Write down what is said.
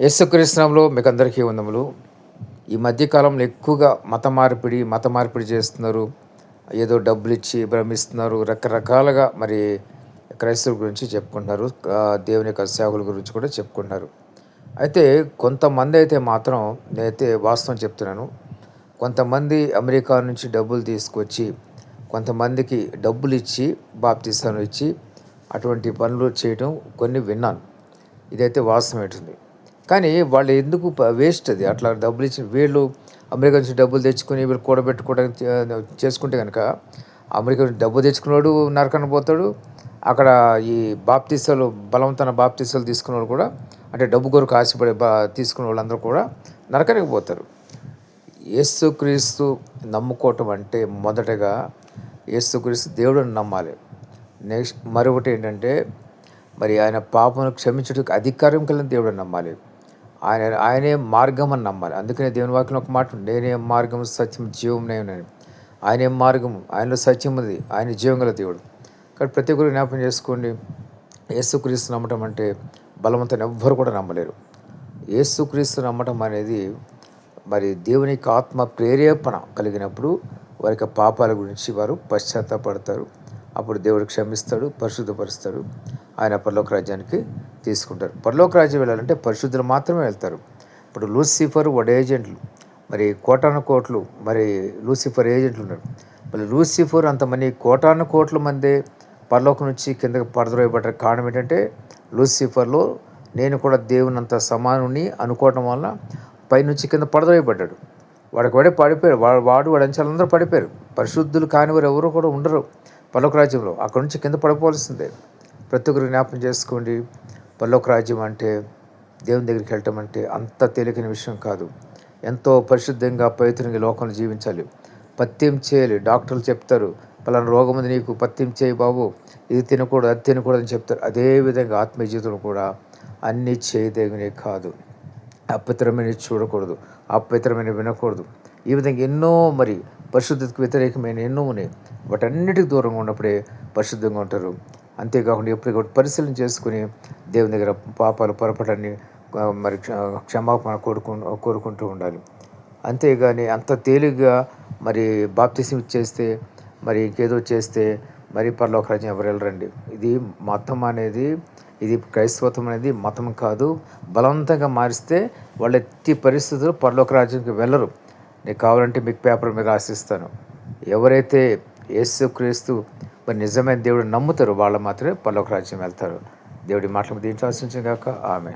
యేసుకృష్ణంలో మీకు అందరికీ వందములు. ఈ మధ్యకాలంలో ఎక్కువగా మత మార్పిడి మత మార్పిడి చేస్తున్నారు. ఏదో డబ్బులు ఇచ్చి భ్రమిస్తున్నారు. రకరకాలుగా మరి క్రైస్తవుల గురించి చెప్పుకుంటున్నారు. దేవుని యొక్క సేవకుల గురించి కూడా చెప్పుకుంటున్నారు. అయితే కొంతమంది అయితే మాత్రం నేనైతే వాస్తవం చెప్తున్నాను. కొంతమంది అమెరికా నుంచి డబ్బులు తీసుకొచ్చి కొంతమందికి డబ్బులు ఇచ్చి బాప్తిస్తాను ఇచ్చి అటువంటి పనులు చేయడం కొన్ని విన్నాను. ఇదైతే వాస్తవం ఏంటుంది కానీ వాళ్ళు ఎందుకు వేస్ట్ అది? అట్లా డబ్బులు ఇచ్చి వీళ్ళు అమెరికా నుంచి డబ్బులు తెచ్చుకొని వీళ్ళు కూడబెట్టుకోవడానికి చేసుకుంటే కనుక అమెరికా నుంచి డబ్బు తెచ్చుకున్నాడు నరకన పోతాడు. అక్కడ ఈ బాప్తీసాలు బలవంతన బాప్తీసాలు తీసుకున్న కూడా అంటే డబ్బు కొరకు ఆశపడే బా తీసుకున్న వాళ్ళందరూ కూడా నరకనికి పోతారు. యేసుక్రీస్తు నమ్ముకోవటం అంటే మొదటగా యేసుక్రీస్తు దేవుడిని నమ్మాలి. నెక్స్ట్ మరొకటి ఏంటంటే మరి ఆయన పాపను క్షమించడానికి అధికారం కలిగిన దేవుడిని నమ్మాలి. ఆయన ఆయనే మార్గం అని నమ్మాలి. అందుకనే దేవుని వాక్యం ఒక మాట నేనే మార్గం సత్యం జీవం నేను ఆయనే మార్గం ఆయనలో సత్యం ఉంది ఆయన జీవం గల దేవుడు. కాబట్టి ప్రతి ఒక్కరు జ్ఞాపకం చేసుకోండి యేసుక్రీస్తు నమ్మటం అంటే బలవంతం ఎవ్వరు కూడా నమ్మలేరు. యేసుక్రీస్తు నమ్మటం అనేది మరి దేవునికి ఆత్మ ప్రేరేపణ కలిగినప్పుడు వారి యొక్క పాపాల గురించి వారు పశ్చాత్తాపడతారు. అప్పుడు దేవుడు క్షమిస్తాడు పరిశుద్ధపరుస్తాడు. ఆయన పరలోక రాజ్యానికి తీసుకుంటారు. పరలోక రాజ్యం వెళ్ళాలంటే పరిశుద్ధులు మాత్రమే వెళ్తారు. ఇప్పుడు లూసిఫర్ వాడు ఏజెంట్లు. మరి కోటాను కోట్లు మరి లూసిఫర్ ఏజెంట్లు ఉన్నారు. మరి లూసిఫర్ అంతమంది కోటాను కోట్ల మంది పరలోకం నుంచి కిందకి పడద్రోయబడ్డ కారణం ఏంటంటే లూసిఫర్లో నేను కూడా దేవునంత సమానుని అనుకోవటం వలన పైనుంచి కింద పడద్రోయబడ్డాడు. వాడికి వాడే పడిపోయారు వాడు వాడు వాడు అంచాలందరూ పడిపోయారు. పరిశుద్ధులు కాని వారు ఎవరు కూడా ఉండరు. పర్లోక రాజ్యంలో అక్కడ నుంచి కింద పడిపోవాల్సిందే. ప్రతి ఒక్కరు జ్ఞాపకం చేసుకోండి. పల్లోక రాజ్యం అంటే దేవుని దగ్గరికి వెళ్ళటం అంటే అంత తేలికైన విషయం కాదు. ఎంతో పరిశుద్ధంగా పవిత్రంగా లోకంలో జీవించాలి. పత్యం చేయాలి. డాక్టర్లు చెప్తారు పలానా రోగం ఉంది నీకు పత్యం చేయి బాబు. ఇది తినకూడదు అది తినకూడదు అని చెప్తారు. అదేవిధంగా ఆత్మీయ జీవితంలో కూడా అన్నీ చేయదగినే కాదు. అపవిత్రమైన చూడకూడదు. అపవిత్రమైన వినకూడదు. ఈ విధంగా ఎన్నో మరి పరిశుద్ధతకు వ్యతిరేకమైన ఎన్నో ఉన్నాయి. వాటన్నిటికి దూరంగా ఉన్నప్పుడే పరిశుద్ధంగా ఉంటారు. అంతేకాకుండా ఎప్పటికప్పుడు పరిశీలన చేసుకుని దేవుని దగ్గర పాపాలు పొరపటాన్ని మరి క్షమాపణ కోరుకు కోరుకుంటూ ఉండాలి. అంతేగాని అంత తేలిగ్గా మరి బాప్తిసం ఇచ్చేస్తే మరి ఇంకేదో చేస్తే మరి పర్లోక రాజ్యం ఎవరు వెళ్ళరండి. ఇది మతం అనేది ఇది క్రైస్తవత్వం అనేది మతం కాదు. బలవంతంగా మారిస్తే వాళ్ళు ఎత్తి పరిస్థితులు పర్లోక రాజ్యానికి వెళ్ళరు. నీకు కావాలంటే మీకు పేపర్ మీద రాసిస్తాను. ఎవరైతే యేసు క్రీస్తు మరి నిజమైన దేవుడు నమ్ముతారు వాళ్ళు మాత్రమే పర్లోక రాజ్యం వెళ్తారు. దేవుడి మాటలు దీంట్లో ఆశించగాక ఆమె